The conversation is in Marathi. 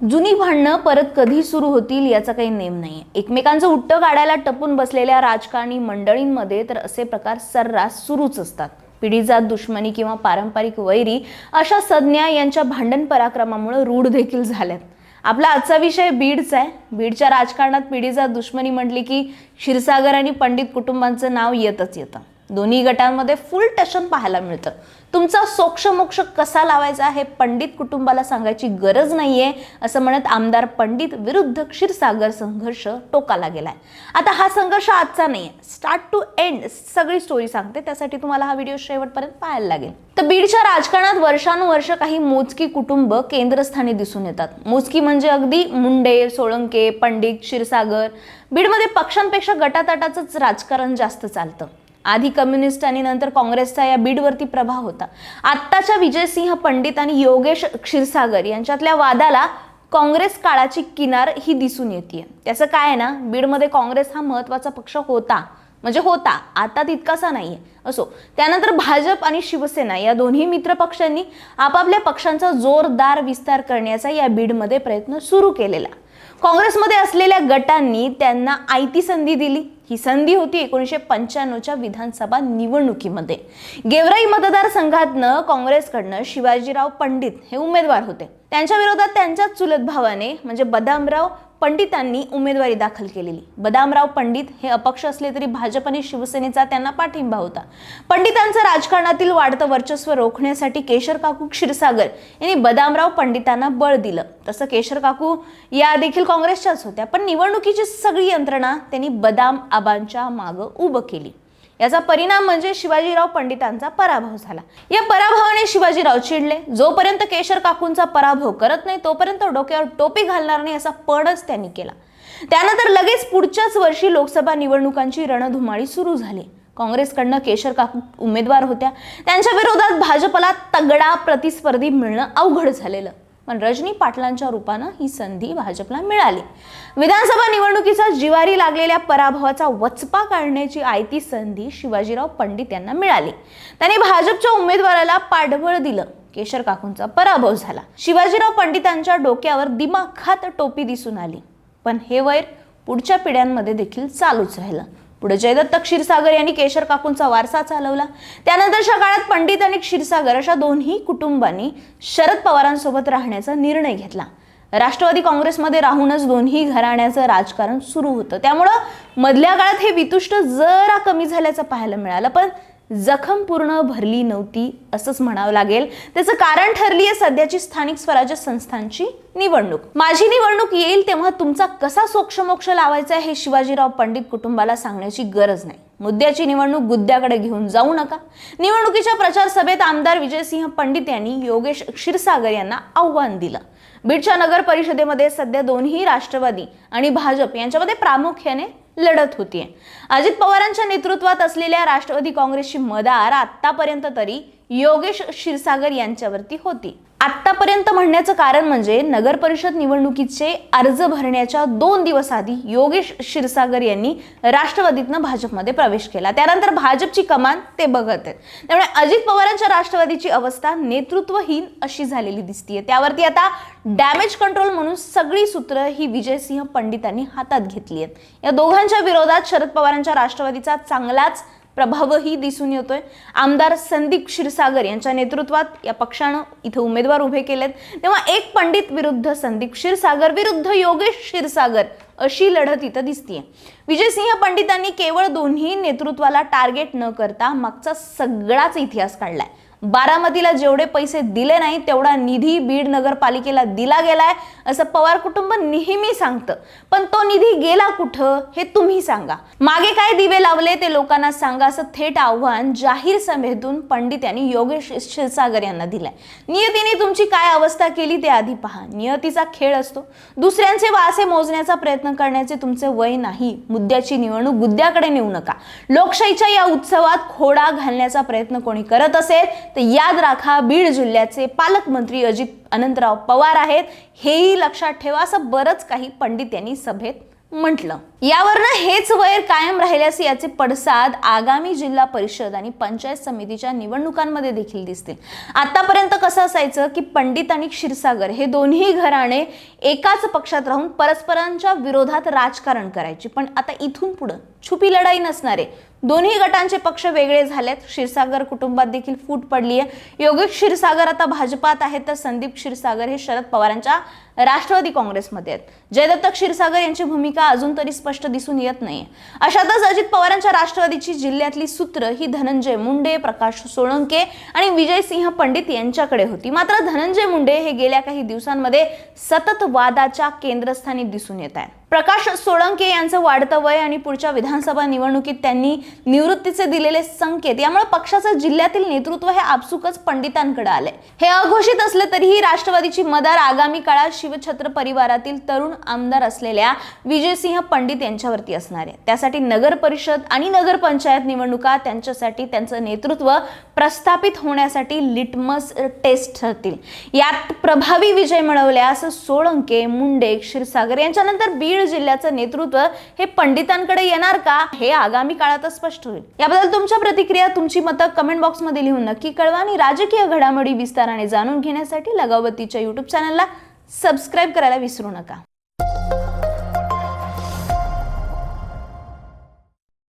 जुनी भांडणं परत कधी सुरू होतील याचा काही नेम नाही एकमेकांचं हुट्टं काढायला टपून बसलेल्या राजकारणी मंडळींमध्ये तर असे प्रकार सर्रास सुरूच असतात. पिढीजात दुश्मनी किंवा पारंपरिक वैरी अशा संज्ञा यांच्या भांडण पराक्रमामुळे रूढ देखील झाल्यात. आपला आजचा विषय बीडचा आहे. बीडच्या राजकारणात पिढीजात दुश्मनी म्हटली की क्षीरसागर आणि पंडित कुटुंबांचं नाव येतच येतं. दोन्ही गटांमध्ये फुल टशन पाहायला मिळतं. तुमचा सोक्षमोक्ष कसा लावायचा हे पंडित कुटुंबाला सांगायची गरज नाहीये असं म्हणत आमदार पंडित विरुद्ध क्षीरसागर संघर्ष टोकाला गेलाय. आता हा संघर्ष आजचा नाहीये स्टार्ट टू एंड सगळी स्टोरी सांगते त्यासाठी तुम्हाला हा व्हिडिओ शेवटपर्यंत पाहायला लागेल. तर बीडच्या राजकारणात वर्षानुवर्ष काही मोजकी कुटुंब केंद्रस्थानी दिसून येतात. मोजकी म्हणजे अगदी मुंडे सोळंके पंडित क्षीरसागर. बीडमध्ये पक्षांपेक्षा गटातटाचंच राजकारण जास्त चालतं. आधी कम्युनिस्ट आणि नंतर काँग्रेसचा या बीडवरती प्रभाव होता. आत्ताच्या विजयसिंह पंडित आणि योगेश क्षीरसागर यांच्यातल्या वादाला काँग्रेस काळाची किनार ही दिसून येते त्याचं काय आहे ना बीडमध्ये काँग्रेस हा महत्त्वाचा पक्ष होता. म्हणजे होता. आता तितकासा नाहीये. असो त्यानंतर भाजप आणि शिवसेना या दोन्ही मित्र पक्षांनी आपापल्या पक्षांचा जोरदार विस्तार करण्याचा या बीडमध्ये प्रयत्न सुरू केलेला. काँग्रेसमध्ये असलेल्या गटांनी त्यांना आयती संधी दिली. ही संधी होती एकोणीसशे पंच्याण्णवच्या विधानसभा निवडणुकीमध्ये. गेवराई मतदारसंघातनं काँग्रेसकडनं शिवाजीराव पंडित हे उमेदवार होते. त्यांच्या विरोधात त्यांच्याच चुलत भावाने म्हणजे बदामराव पंडितांनी उमेदवारी दाखल केलेली. बदामराव पंडित हे अपक्ष असले तरी भाजप आणि शिवसेनेचा त्यांना पाठिंबा होता. पंडितांचं राजकारणातील वाढतं वर्चस्व रोखण्यासाठी केशर काकू क्षीरसागर यांनी बदामराव पंडितांना बळ दिलं. तसं केशर काकू या देखील काँग्रेसच्याच होत्या पण निवडणुकीची सगळी यंत्रणा त्यांनी बदाम आबांच्या मागं उभं केली. याचा परिणाम म्हणजे शिवाजीराव पंडितांचा पराभव झाला. या पराभवाने शिवाजीराव चिडले. जोपर्यंत केशर काकूंचा पराभव करत नाही तोपर्यंत डोक्यावर टोपी घालणार नाही असा पणच त्यांनी केला. त्यानंतर लगेच पुढच्याच वर्षी लोकसभा निवडणुकांची रणधुमाळी सुरू झाली. काँग्रेसकडनं केशर काकू उमेदवार होत्या. त्यांच्या विरोधात भाजपला तगडा प्रतिस्पर्धी मिळणं अवघड झालेलं. पण रजनी पाटलांच्या रूपानं ही संधी भाजपला मिळाली. विधानसभा निवडणुकीचा जिवारी लागलेल्या पराभवाचा वचपा काढण्याची आयती संधी शिवाजीराव पंडित यांना मिळाली. त्यांनी भाजपच्या उमेदवाराला पाठबळ दिलं. केशर काकूंचा पराभव झाला. शिवाजीराव पंडितांच्या डोक्यावर दिमाखात टोपी दिसून आली. पण हे वैर पुढच्या पिढ्यांमध्ये देखील चालूच राहिलं. पुढे जयदत्त क्षीरसागर यांनी केशर काकूंचा वारसा चालवला. त्यानंतरच्या काळात पंडित आणि क्षीरसागर अशा दोन्ही कुटुंबांनी शरद पवारांसोबत राहण्याचा निर्णय घेतला. राष्ट्रवादी काँग्रेसमध्ये राहूनच दोन्ही घराण्याचं राजकारण सुरू होतं. त्यामुळं मधल्या काळात हे वितुष्ट जरा कमी झाल्याचं पाहायला मिळालं. पण जखम पूर्ण भरली नव्हती असंच म्हणावं लागेल. त्याचं कारण ठरली आहे सध्याची स्थानिक स्वराज्य संस्थांची निवडणूक. माझी निवडणूक येईल तेव्हा तुमचा कसा सोक्षमोक्ष लावायचा हे शिवाजीराव पंडित कुटुंबाला सांगण्याची गरज नाही. मुद्द्याची निवडणूक गुद्द्याकडे घेऊन जाऊ नका. निवडणुकीच्या प्रचार सभेत आमदार विजयसिंह पंडित यांनी योगेश क्षीरसागर यांना आव्हान दिलं. बीडच्या नगर परिषदेमध्ये सध्या दोन्ही राष्ट्रवादी आणि भाजप यांच्यामध्ये प्रामुख्याने लढत होतीये. अजित पवारांच्या नेतृत्वात असलेल्या राष्ट्रवादी काँग्रेसची मदार आतापर्यंत तरी योगेश क्षीरसागर यांच्यावरती होती. आत्तापर्यंत म्हणण्याचं कारण म्हणजे नगर परिषद निवडणुकीचे अर्ज भरण्याच्या दोन दिवस आधी योगेश क्षीरसागर यांनी राष्ट्रवादीतनं भाजपमध्ये प्रवेश केला. त्यानंतर भाजपची कमान ते बघत आहेत. त्यामुळे अजित पवारांच्या राष्ट्रवादीची अवस्था नेतृत्वहीन अशी झालेली दिसतीये. त्यावरती आता डॅमेज कंट्रोल म्हणून सगळी सूत्र ही विजयसिंह पंडितांनी हातात घेतली आहेत या दोघांच्या विरोधात शरद पवारांच्या राष्ट्रवादीचा चांगलाच प्रभावही दिसून येतोय. आमदार संदीप क्षीरसागर यांच्या नेतृत्वात या पक्षानं इथं उमेदवार उभे केलेत. तेव्हा एक पंडित विरुद्ध संदीप क्षीरसागर विरुद्ध योगेश क्षीरसागर अशी लढत इथं दिसतीये. विजयसिंह पंडितांनी केवळ दोन्ही नेतृत्वाला टार्गेट न करता मागचा सगळाच इतिहास काढलाय. बारामतीला जेवढे पैसे दिले नाही तेवढा निधी बीड नगरपालिकेला दिला गेलाय असं पवार कुटुंब नेहमी सांगतं. पण तो निधी गेला कुठं हे तुम्ही सांगा. मागे काय दिवे लावले ते लोकांना सांगा असं थेट आव्हान जाहीर सभेतून पंडित यांनी योगेश क्षीरसागर यांना दिलंय. नियतीने तुमची काय अवस्था केली ते आधी पहा. नियतीचा खेळ असतो. दुसऱ्यांचे वासे मोजण्याचा प्रयत्न करण्याचे तुमचे वय नाही. मुद्द्याची निवडणूक गुद्द्याकडे नेऊ नका. लोकशाहीच्या या उत्सवात खोडा घालण्याचा प्रयत्न कोणी करत असेल तर याद राखा बीड जिल्ह्याचे पालकमंत्री अजित अनंतराव पवार आहेत. हेही लक्षात ठेवा असं बरंच काही पंडित यांनी सभेत म्हटलं. यावरनं हेच वैर कायम राहिल्यास याचे पडसाद आगामी जिल्हा परिषद आणि पंचायत समितीच्या निवडणुकांमध्ये देखील दिसतील. आतापर्यंत कसं असायचं की पंडित आणि क्षीरसागर हे दोन्ही घराणे एकाच पक्षात राहून परस्परांच्या विरोधात राजकारण करायची. पण आता इथून पुढं छुपी लढाई नसणारे दोन्ही गटांचे पक्ष वेगळे झालेत. क्षीरसागर कुटुंबात देखील फूट पडली आहे योगेश क्षीरसागर आता भाजपात आहेत तर संदीप क्षीरसागर हे शरद पवारांच्या राष्ट्रवादी काँग्रेसमध्ये आहेत. जयदत्त क्षीरसागर यांची भूमिका अजून तरी स्पष्ट दिसून येत नाही अशातच अजित पवारांच्या राष्ट्रवादीची जिल्ह्यातली सूत्र ही धनंजय मुंडे प्रकाश सोळंके आणि विजयसिंह पंडित यांच्याकडे होती. मात्र धनंजय मुंडे हे गेल्या काही दिवसांमध्ये सतत वादाच्या केंद्रस्थानी दिसून येत आहेत. प्रकाश सोळंके यांचं वाढतं वय आणि पुढच्या विधानसभा निवडणुकीत त्यांनी निवृत्तीचे दिलेले संकेत यामुळे पक्षाचं जिल्ह्यातील नेतृत्व हे आपसुकच पंडितांकडे आले हे अघोषित असले तरीही राष्ट्रवादीची मदार आगामी काळात शिवछत्र परिवारातील तरुण आमदार असलेल्या विजयसिंह पंडित यांच्यावरती असणार आहे. त्यासाठी नगर परिषद आणि नगरपंचायत निवडणुका त्यांच्यासाठी त्यांचं नेतृत्व प्रस्थापित होण्यासाठी लिटमस टेस्ट ठरतील. यात प्रभावी विजय मिळवल्यास सोळंके मुंडे क्षीरसागर यांच्यानंतर बीड बीड जिल्ह्याचं नेतृत्व हे पंडितांकडे येणार का हे आगामी काळातच स्पष्ट होईल. याबद्दल तुमच्या प्रतिक्रिया तुमची मतं कमेंट बॉक्समध्ये लिहून नक्की कळवा आणि राजकीय घडामोडी विस्ताराने जाणून घेण्यासाठी लगावतीच्या युट्यूब चॅनलला सबस्क्राईब करायला विसरू नका.